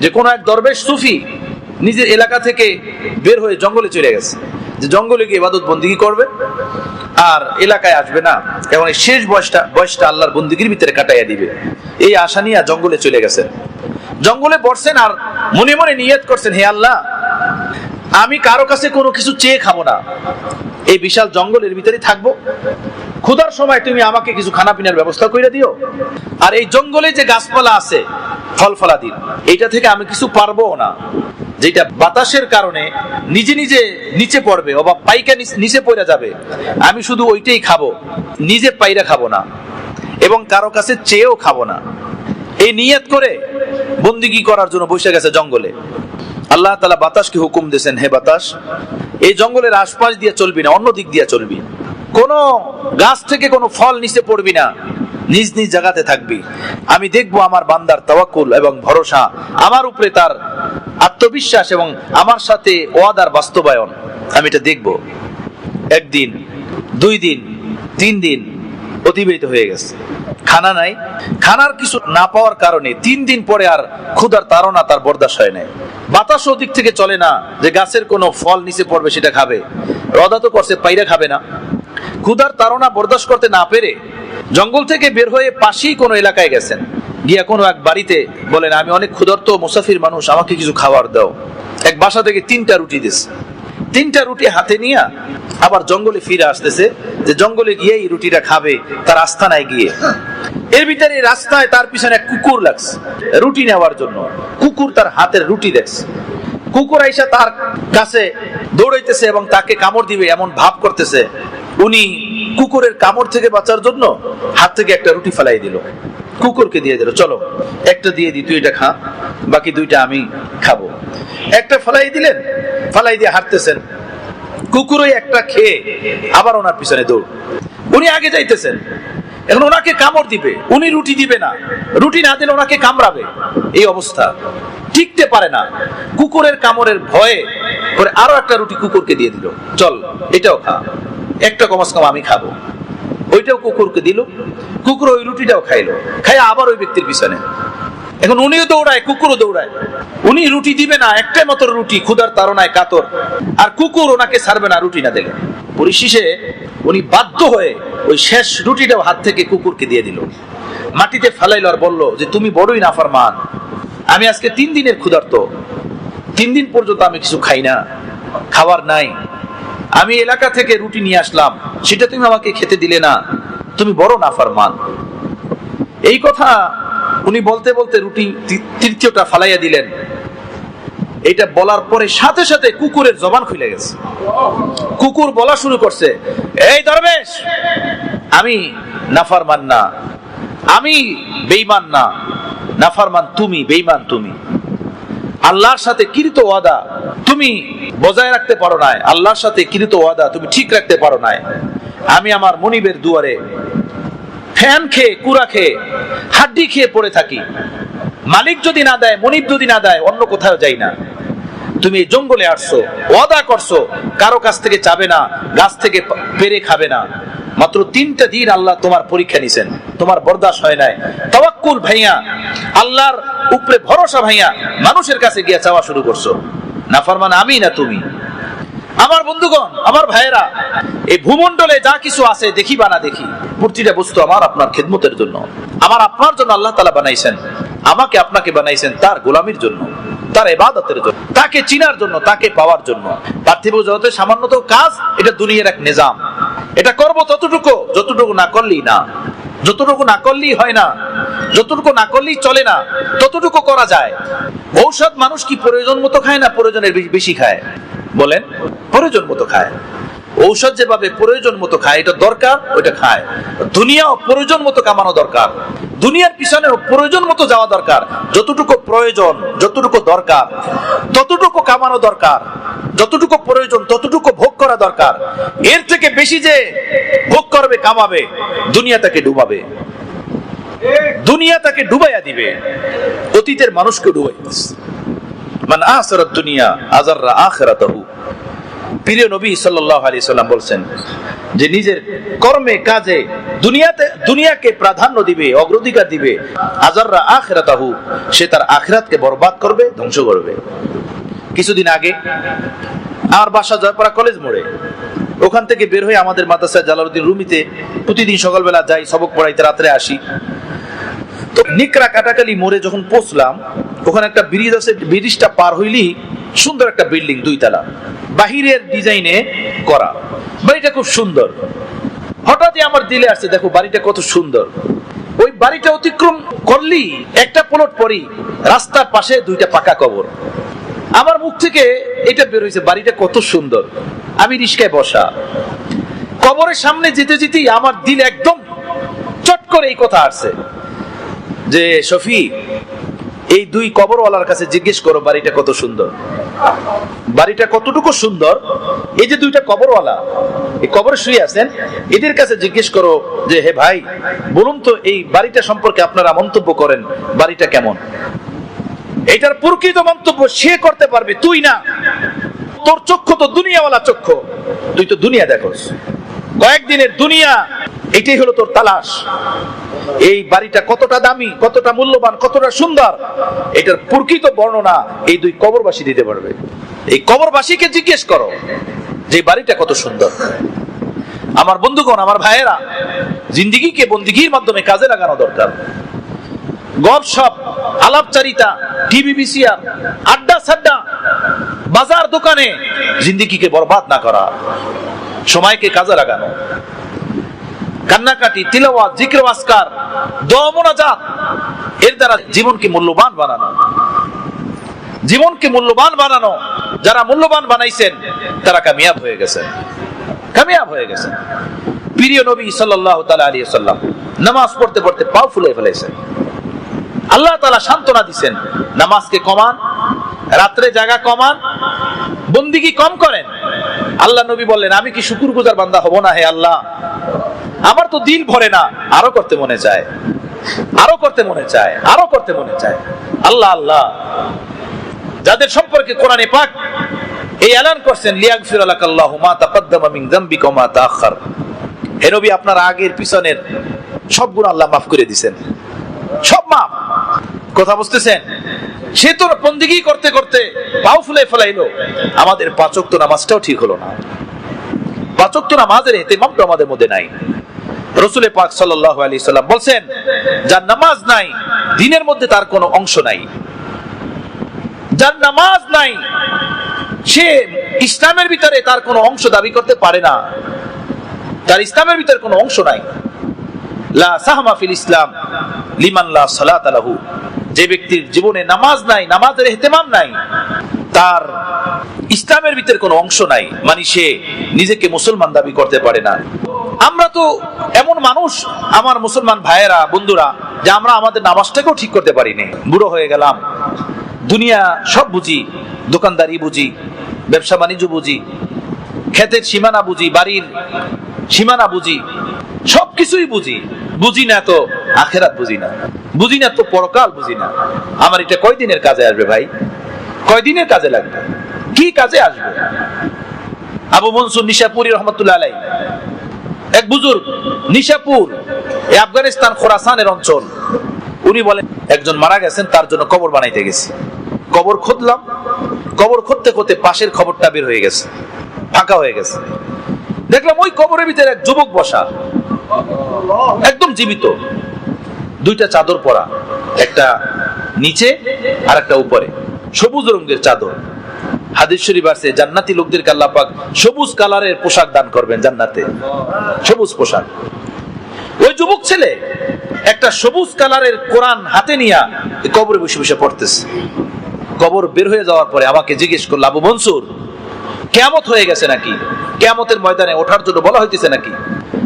যে কোনো এক দরবেশ সুফি নিজের এলাকা থেকে বের হয়ে জঙ্গলে চলে গেছে। যে জঙ্গলে গিয়ে ইবাদত বন্দিগি করবে আর এলাকায় আসবে না। এবং শেষ বয়সটা বয়সটা আল্লাহর বন্দিগির ভিতরে কাটাইয়া দিবে। এই আশা নিয়ে জঙ্গলে চলে গেছেন জঙ্গলে পড়ছেন আর মনে মনে নিয়ত করছেন, হে আল্লাহ, আমি কারও কাছে কোনো কিছু চেয়ে খাব না। এই বিশাল জঙ্গলের ভিতরে থাকব। ক্ষুধার সময় তুমি আমাকে কিছু খানা পিনার ব্যবস্থা করে দিও। আর এই জঙ্গলে যে গাছপালা আছে ফল ফলাদির এইটা থেকে আমি কিছু পারব না। যেটা বাতাসের কারণে নিজে নিজে নিচে পড়বে অবা পাইকা নিচে পড়ে যাবে। আমি শুধু ওইটাই খাব। নিজে পাইরা খাব না। এবং কারও কাছে চেয়েও খাব না। এই নিয়ত করে বন্দিগি করার জন্য বসে গেছে জঙ্গলে। আল্লাহ তালা বাতাসকে হুকুম দিয়েছেন, হে বাতাস, এই জঙ্গলের আশপাশ দিয়ে চলবি না, অন্য দিক দিয়ে চলবি। কোন গাছ থেকে কোনো ফল নিচে পড়বি না। নিজ নিজ জায়গাতে থাকবি। আমি দেখব আমার বান্দার তাওয়াক্কুল এবং ভরসা, আমার উপরে তার আত্মবিশ্বাস এবং আমার সাথে ওয়াদার বাস্তবায়ন। আমি এটা দেখব। একদিন, দুই দিন, তিন দিন অতিবাহিত হয়ে গেছে। খানা নাই। খানার কিছু না পাওয়ার কারণে তিন দিন পরে আর ক্ষুধার তাড়না তার বরদাস্ত হয় নাই। বাতাস ওদিক থেকে চলে না, যে গাছের কোনো ফল নিচে পড়বে সেটা খাবে। রদা তো করছে পাইরা খাবে না। ক্ষুধার তাড়না বরদাস্ত করতে না পেরে জঙ্গল থেকে বের হয়ে পাশেই কোনো এলাকায় গেছেন। গিয়া কোনো এক বাড়িতে বলেন, আমি অনেক ক্ষুধার্ত মুসাফির মানুষ, আমাকে কিছু খাবার দাও। এক বাসা থেকে তিনটা রুটি দিস। তিনটা রুটি হাতে নিয়ে আবার জঙ্গলে ফিরে আসতেছে, যে জঙ্গলে গিয়েই রুটিটা খাবে, তার আস্থানায় গিয়ে। এর ভিতরে রাস্তায় তার পিছনে এক কুকুর লাগছে, রুটি নেওয়ার জন্য। কুকুর তার হাতের রুটি দেখছে। কুকুর আইসা তার কাছে দৌড়াইতেছে এবং তাকে কামড় দিবে, এমন ভাব করতেছে। উনি কুকুরের কামড় থেকে বাঁচার জন্য হাত থেকে একটা রুটি ফেলাই দিল। কুকুরকে দিয়ে দিল, চলো, একটা দিয়ে দি, তুই এটা খা, বাকি দুইটা আমি খাব। একটা ফেলাই দিলেন, ফেলাই দিয়ে হাঁটতেছেন। কুকুর ওই একটা খেয়ে আবার ওনার পিছনে দৌড়। উনি আগে যাইতেছেন, এখন ওনাকে কামড় দিবে, উনি রুটি দিবে না। রুটি না দিলে ওনাকে কামড়াবে। এই অবস্থা টিকতে পারে না। কুকুরের কামড়ের ভয়ে করে আরও একটা রুটি কুকুরকে দিয়ে দিল। চল, এটাও খা। একটা কমাস কম আমি খাব। ওইটাও কুকুরকে দিল, কুকুর ওই রুটিটাও খাইলো। খাই আবার ওই ব্যক্তির পিছনে। এখন উনিও দৌড়ায়, কুকুরও দৌড়ায়। উনি রুটি দিবে না, একটাই মাত্র রুটি, ক্ষুধার তাড়নায় কাতর। আর কুকুর ওনাকে ছাড়বে না, রুটি না দিলে। পরিশেষে উনি বাধ্য হয়ে ওই শেষ রুটিটাও হাত থেকে কুকুরকে দিয়ে দিল। মাটিতে ফেলাইল আর বলল যে, তুমি বড়ই নাফার মান আমি আজকে তিন দিনের ক্ষুধার্ত। তিন দিন পর্যন্ত আমি কিছু খাই না। খাবার নাই। আমি এলাকা থেকে রুটি নিয়ে আসলাম, সেটা তুমি আমাকে খেতে দিলে না। তুমি বড় নাফরমান। এই কথা উনি বলতে বলতে রুটি তৃতীয়টা ফালাইয়া দিলেন। এটা বলার পরে সাথে সাথে কুকুরের জবান খুলে গেছে। কুকুর বলা শুরু করছে, এই দরবেশ, আমি নাফারমান না, আমি বেইমান না। নাফারমান, তুমি বেইমান তুমি। আল্লাহর সাথে কৃত ওয়াদা তুমি বজায় রাখতে পারো না আল্লাহর সাথে কৃত ওয়াদা তুমি ঠিক রাখতে পারো না আমি আমার মনিবের দুয়ারে ফ্যান খেয়ে, কুড়া খেয়ে, হাড্ডি খেয়ে পড়ে থাকি। মালিক যদি না দেয়, মনিব যদি না দেয়, অন্য কোথাও যাই না। তুমি জঙ্গলে আসছো, ওয়াদা করছ, কারও কাছ থেকে চাবে না, গাছ থেকে পেরে খাবে না। মাত্র তিনটা দিন আল্লাহ তোমার পরীক্ষা নিছেন, তোমার বরদাস্ত হয় নাই। তাওয়াক্কুল ভাইয়া, আল্লাহর উপরে ভরসা ভাইয়া মানুষের কাছে গিয়ে চাওয়া শুরু করছ। নাফরমান আমি না তুমি। আমার বন্ধুগণ, আমার ভাইয়েরা, এই ভূমন্ডলে যা কিছু আছে দেখি বা না দেখি, প্রতিটা বস্তু আমার আপনার খেদমতের জন্য। আমার আপনার জন্য আল্লাহ তালা বানাইছেন। আমাকে আপনাকে বানাইছেন তার গোলামির জন্য, তার এবাদতের জন্য, তাকে চিনার জন্য, তাকে পাওয়ার জন্য। পার্থিব জগতের সামান্য তো কাজ এটা দুনিয়ার এক নিজাম। এটা করব ততটুকু যতটুকু না করলেই না। যতটুকু না করলেই হয় না। যতটুকু না করলেই চলে না, ততটুকু করা যায়। ঔষধ মানুষ কি প্রয়োজন মতো খায় না প্রয়োজনের বেশি- খায়? বলেন, প্রয়োজন মতো খায়। ঔষধ যেভাবে প্রয়োজন মতো খায়, এটা দরকার, ওইটা খায়। দুনিয়াও প্রয়োজন মতো কামানো দরকার। দুনিয়ার পিছনেও প্রয়োজন মতো যাওয়া দরকার। যতটুকু প্রয়োজন, যতটুকু দরকার, ততটুকু কামানো দরকার। যতটুকু প্রয়োজন, ততটুকু ভোগ করা দরকার। এর থেকে বেশি যে ভোগ করবে, কামাবে, দুনিয়া তাকে ডুবাবে। দুনিয়া তাকে ডুবাইয়া দিবে। অতীতের মানুষকে ডুবাই দিচ্ছে মান আহসারাত দুনিয়া আজাররা আখিরাতাহু। প্রিয় নবী সাল্লাল্লাহু আলাইহি সাল্লাম বলছেন যে নিজের কর্মে, কাজে দুনিয়াতে, দুনিয়াকে প্রাধান্য দিবে, অগ্রাধিকার দিবে। আজাররা সে তার বরবাদ করবে, ধ্বংস করবে। কিছুদিন আগে আমার বাসা জয়পাড়া কলেজ মোড়ে, ওখান থেকে বের হয়ে আমাদের মাদ্রাসা জালালউদ্দিন রুমিতে প্রতিদিন সকালবেলা যাই, সবক পড়াইতে রাত্রে আসি। নিকরা কাটাকালি মোড়ে যখন পৌঁছলাম, ওখানে একটা ব্রিজ আছে, ব্রিজটা পার হইলি সুন্দর একটা বিল্ডিং দুইতলা। বাহিরের ডিজাইনে করা। বাড়িটা খুব সুন্দর। হঠাৎই আমার দিলে আসছে, দেখো বাড়িটা কত সুন্দর। ওই বাড়িটা অতিক্রম করলি একটা প্লট পরেই, রাস্তার পাশে দুইটা পাকা কবর। আমার মুখ থেকে এটা বের হয়েছে বাড়িটা কত সুন্দর। আমি রিস্কায় বসা। কবরের সামনে যেতে যেতেই আমার দিল একদম চট করে এই কথা আসছে। যে, শফি, এই দুই কবরওয়ালার কাছে জিজ্ঞেস করো, বাড়িটা কত সুন্দর? বাড়িটা কতটুকু সুন্দর? এই যে দুইটা কবরওয়ালা, এই কবর শুয়ে আছেন, এদের কাছে জিজ্ঞেস করো যে, হে ভাই, বলুন তো, এই বাড়িটা সম্পর্কে আপনারা মন্তব্য করেন, বাড়িটা কেমন? এটার প্রকৃত মন্তব্য, সে করতে পারবে, তুই না। তোর চক্ষু তো দুনিয়াওয়ালা চক্ষু। তুই তো দুনিয়া দেখোস। কয়েকদিনের দুনিয়া এটাই হলো তোর তালাশ। এই বাড়িটা কতটা দামি, কতটা মূল্যবান, কতটা সুন্দর, এটার প্রকৃত বর্ণনা এই দুই কবরবাসী দিতে পারবে। এই কবরবাসীকে জিজ্ঞেস করো যে বাড়িটা কত সুন্দর? আমার বন্ধুগণ, আমার ভাইয়েরা, জিন্দিগিকে বন্দিগির মাধ্যমে কাজে লাগানো দরকার। গপসপ আলাপচারিতা, টিভি, বিসিআর, আড্ডা, সাড্ডা, বাজার দোকানে জিন্দিগিকে বরবাদ না করা, সময়কে কাজে লাগানো। কান্নাকাটি, তিলাওয়াত, জিক্র আসকার দমনাজাত, এর দ্বারা জীবনকে মূল্যবান বানানো। জীবনকে মূল্যবান বানানো, যারা মূল্যবান বানাইছেন, তারা কামিয়াব হয়ে গেছেন। কামিয়াব হয়ে গেছেন। প্রিয় নবী সাল্লাল্লাহু তাআলা আলাইহি সাল্লাম নামাজ পড়তে পড়তে পাও ফুলে ফেলেছেন। আল্লাহ তাআলা সান্ত্বনা দিবেন নামাজকে কমান, রাত্রে জায়গা কমান, বন্দিগি কম করেন। আল্লাহ নবী বললেন, আমি কি শুকুর গুজার বান্দা হব না, হে আল্লাহ? আমার তো দিল ভরে না, আরও করতে মনে চায়। আরও করতে মনে চায়, আরও করতে মনে চায়। আল্লাহ আল্লাহ। যাদের সম্পর্কে কোরআনে পাক এই এলান করছেন, লিয়াগফির লাকাল্লাহু মা তাকাদ্দামা মিন যামবিকা ওয়া মা তাআখার হে আপনার আগের, পিছনের সব গুণ আল্লাহ মাফ করে দিবেন সব মাফ। কথা বুঝতেছেন? সে তো বন্দিগি করতে করতে পাও ফুলে ফেলাইলো। আমাদের পাচক তো নামাজটাও ঠিক হলো না। পাচক তো নামাজের এতেমামটা আমাদের মধ্যে নাই। রসুলের পাক সাল্লাল্লাহু আলাইহি সাল্লাম বলছেন, যার নামাজ নাই, দিনের মধ্যে তার কোনো অংশ নাই। যার নামাজ নাই, সে ইসলামের ভিতরে তার কোনো অংশ দাবি করতে পারে না। তার ইসলামের ভিতরে কোনো অংশ নাই। লা সাহমা ফিল ইসলাম লিমান লা সালাত লাহু। যে ব্যক্তির জীবনে নামাজ নাই, নামাজের ইহতেমাম নাই, তার ইসলামের ভিতরে কোনো অংশ নাই মানে সে নিজেকে মুসলমান দাবি করতে পারে না। আমরা তো এমন মানুষ, আমার মুসলমান ভাইয়েরা, বন্ধুরা, যে আমরা আমাদের নামাজটাকেও ঠিক করতে পারিনি। বুড়ো হয়ে গেলাম। দুনিয়া সব বুঝি, দোকানদারি বুঝি, ব্যবসা বাণিজ্য বুঝি, ক্ষেতের সীমানা বুঝি, বাড়ির সীমানা বুঝি, সবকিছুই বুঝি। বুঝি না তো আখেরাত বুঝি না। বুঝি না তো পরকাল বুঝি না। আমার এটা কয়দিনের কাজে আসবে ভাই? কয়দিনের কাজে লাগবে? কি কাজে আসবে? আবু মনসুর নিশাপুরি রহমতুল্লাহ আলাই এক বুজুর্গ, নিশাপুর আফগানিস্তান খোরাসানের অঞ্চল। উনি বলেন, একজন মারা গেছেন, তার জন্য কবর বানাইতে গেছি। কবর খুঁজলাম কবর খুঁজতে খুঁজতে পাশের খবরটা বের হয়ে গেছে, ফাঁকা হয়ে গেছে। দেখলাম ওই কবরের ভিতরে এক যুবক বসা, একদম জীবিত। দুইটা চাদর পরা, একটা নিচে আর একটা উপরে, সবুজ রঙের চাদর। হাদিস শরীফ আছে, জান্নাতি লোকদেরকে আল্লাহ পাক সবুজ কালারের পোশাক দান করবেন জান্নাতে। সবুজ পোশাক। ওই যুবক ছেলে একটা সবুজ কালারের কোরআন হাতে নিয়ে কবরে বসে বসে পড়তেছে। কবর বের হয়ে যাওয়ার পরে আমাকে জিজ্ঞেস করল, আবু মনসুর কেমত হয়ে গেছে নাকি? কেমতের ময়দানে ওঠার জন্য বলা হইতেছে নাকি?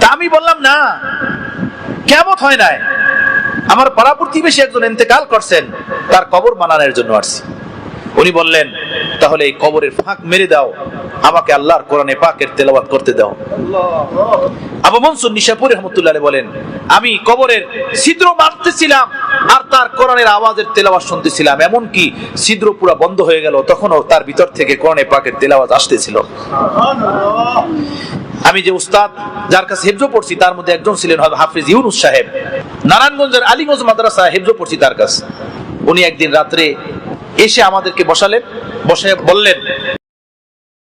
তা আমি বললাম, না কেমত হয় নাই। আমার পাড়া প্রতিবেশী একজন ইন্তেকাল করছেন, তার কবর বানানোর জন্য আসছি। উনি বললেন তাহলে এই কবরের ফাঁক মেরে দাও। আমাকে আল্লাহর কোরআনে পাকের তেলাওয়াত করতে দাও। আবু মনসুর নিশাপুর রহমতুল্লাহ বলেন, আমি কবরের ছিদ্র মারতেছিলাম আর তার কোরআনের আওয়াজের তেলাওয়াত শুনতেছিলাম। এমনকি ছিদ্র পুরা বন্ধ হয়ে গেল, তখনও তার ভিতর থেকে কোরআনে পাকের তেলাওয়াত আসতেছিল। আমি যে উস্তাদ যার কাছে হেফজো পড়ছি, তার মধ্যে একজন ছিলেন হাফিজ ইউনুস সাহেব। নারায়ণগঞ্জের আলীগঞ্জ মাদ্রাসা হেফজো পড়ছি তার কাছে। উনি একদিন রাত্রে এসে আমাদেরকে বসালেন বসে বললেন।